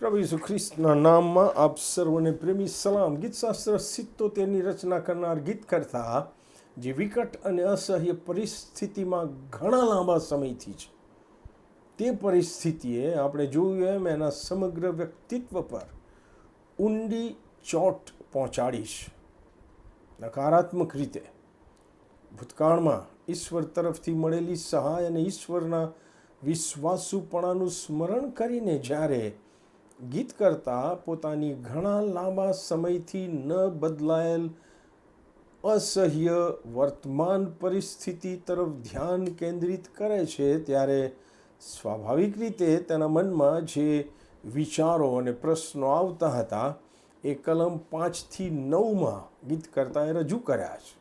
પ્રભુ ઈસુ ખ્રિસ્તના નામમાં આપ સર્વને પ્રેમી સલામ ગીતશાસ્ત્ર સિત્તોતેરની રચના કરનાર ગીત કરતા જે વિકટ અને અસહ્ય પરિસ્થિતિમાં ઘણા લાંબા સમયથી છે. તે પરિસ્થિતિએ આપણે જોયું એમ એના સમગ્ર વ્યક્તિત્વ પર ઊંડી ચોટ પહોંચાડીશ નકારાત્મક રીતે ભૂતકાળમાં ઈશ્વર તરફથી મળેલી સહાય અને ઈશ્વરના વિશ્વાસુપણાનું સ્મરણ કરીને જ્યારે ગીત કરતા પોતાની ઘણા લાંબા સમયથી ન બદલાયેલ અસહ્ય વર્તમાન પરિસ્થિતિ તરફ ધ્યાન કેન્દ્રિત કરે છે ત્યારે સ્વાભાવિક રીતે તેના મનમાં જે વિચારો અને પ્રશ્નો આવતા હતા એ કલમ પાંચથી નવમાં ગીત કરતાએ રજૂ કર્યા છે.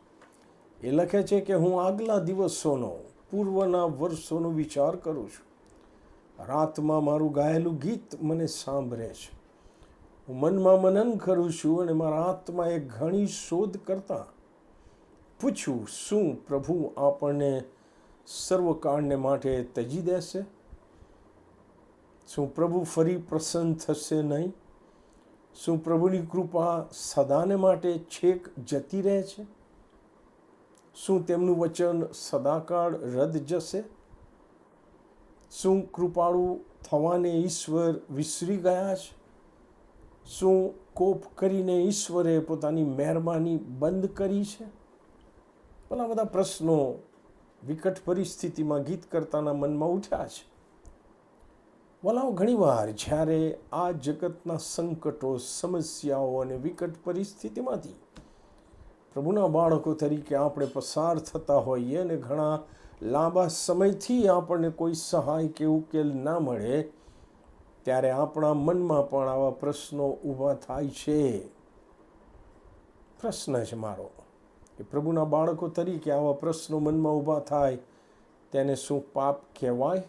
એ લખે છે કે હું આગલા દિવસોનો, પૂર્વના વર્ષોનો વિચાર કરું છું. રાતમાં મારું ગાયેલું ગીત મને સાંભળે છે. હું મનમાં મનન કરું છું અને મારા આત્માએ ઘણી શોધ કરતા પૂછ્યું શું પ્રભુ આપણને સર્વકાળને માટે તજી દેશે? શું પ્રભુ ફરી પ્રસન્ન થશે નહીં? શું પ્રભુની કૃપા સદાને માટે છેક જતી રહે છે? શું તેમનું વચન સદાકાળ રદ જશે? શું કૃપાળુ થવાને ઈશ્વર વિસરી ગયા છે? શું કોપ કરીને ઈશ્વરે પોતાની મહેરબાની બંધ કરી છે? ઘણા બધા પ્રશ્નો વિકટ પરિસ્થિતિમાં ગીત કરતાના મનમાં ઉઠ્યા છે. વલાઓ, ઘણીવાર જ્યારે આ જગતના સંકટો, સમસ્યાઓ અને વિકટ પરિસ્થિતિમાંથી પ્રભુના બાળકો તરીકે આપણે પસાર થતા હોઈએ અને ઘણા લાંબા સમયથી આપણને કોઈ સહાય કે ઉકેલ ના મળે, ત્યારે આપણા મનમાં પણ આવા પ્રશ્નો ઊભા થાય છે. પ્રશ્ન છે મારો કે પ્રભુના બાળકો તરીકે આવા પ્રશ્નો મનમાં ઊભા થાય, તેને શું પાપ કહેવાય?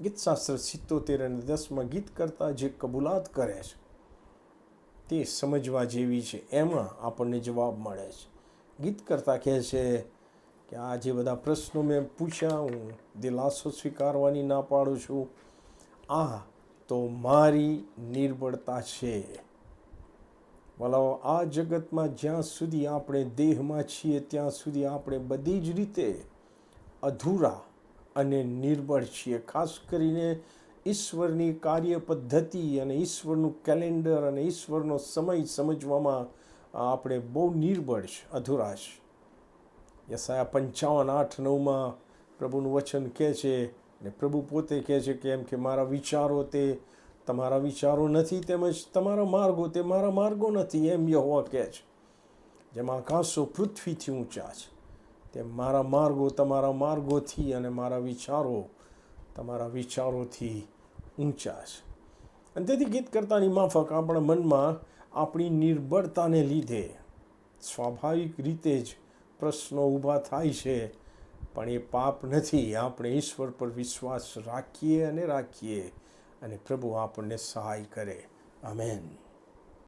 ગીતશાસ્ત્ર સિત્તોતેર અને દસમાં ગીત કરતાં જે કબૂલાત કરે છે, તે સમજવા જેવી છે. એમાં આપણને જવાબ મળે છે. ગીત કરતાં કહે છે કે આ જે બધા પ્રશ્નો મેં પૂછ્યા, હું દિલાસો સ્વીકારવાની ના પાડું છું. આ તો મારી નિર્બળતા છે. વલાઓ આ જગતમાં જ્યાં સુધી આપણે દેહમાં છીએ, ત્યાં સુધી આપણે બધી જ રીતે અધૂરા અને નિર્બળ છીએ. ખાસ કરીને ઈશ્વરની કાર્ય પદ્ધતિ અને ઈશ્વરનું કેલેન્ડર અને ઈશ્વરનો સમય સમજવામાં આપણે બહુ નિર્બળ છે અધૂરા છે યસાયા પંચાવન આઠ નવમાં પ્રભુનું વચન કહે છે ને પ્રભુ પોતે કહે છે કે એમ કે મારા વિચારો તે તમારા વિચારો નથી તેમજ તમારા માર્ગો તે મારા માર્ગો નથી એમ યહોવા કહે છે. જેમાં આકાશો પૃથ્વીથી ઊંચા છે, તેમ મારા માર્ગો તમારા માર્ગોથી અને મારા વિચારો તમારા વિચારોથી ઊંચા છે. અને તેથી ગીત કરતાની માફક આપણા મનમાં આપણી નિર્બળતાને લીધે સ્વાભાવિક રીતે જ પ્રશ્નો ઊભા થાય છે, પણ એ પાપ નથી. આપણે ઈશ્વર પર વિશ્વાસ રાખીએ અને રાખીએ અને પ્રભુ આપણને સહાય કરે. આમેન.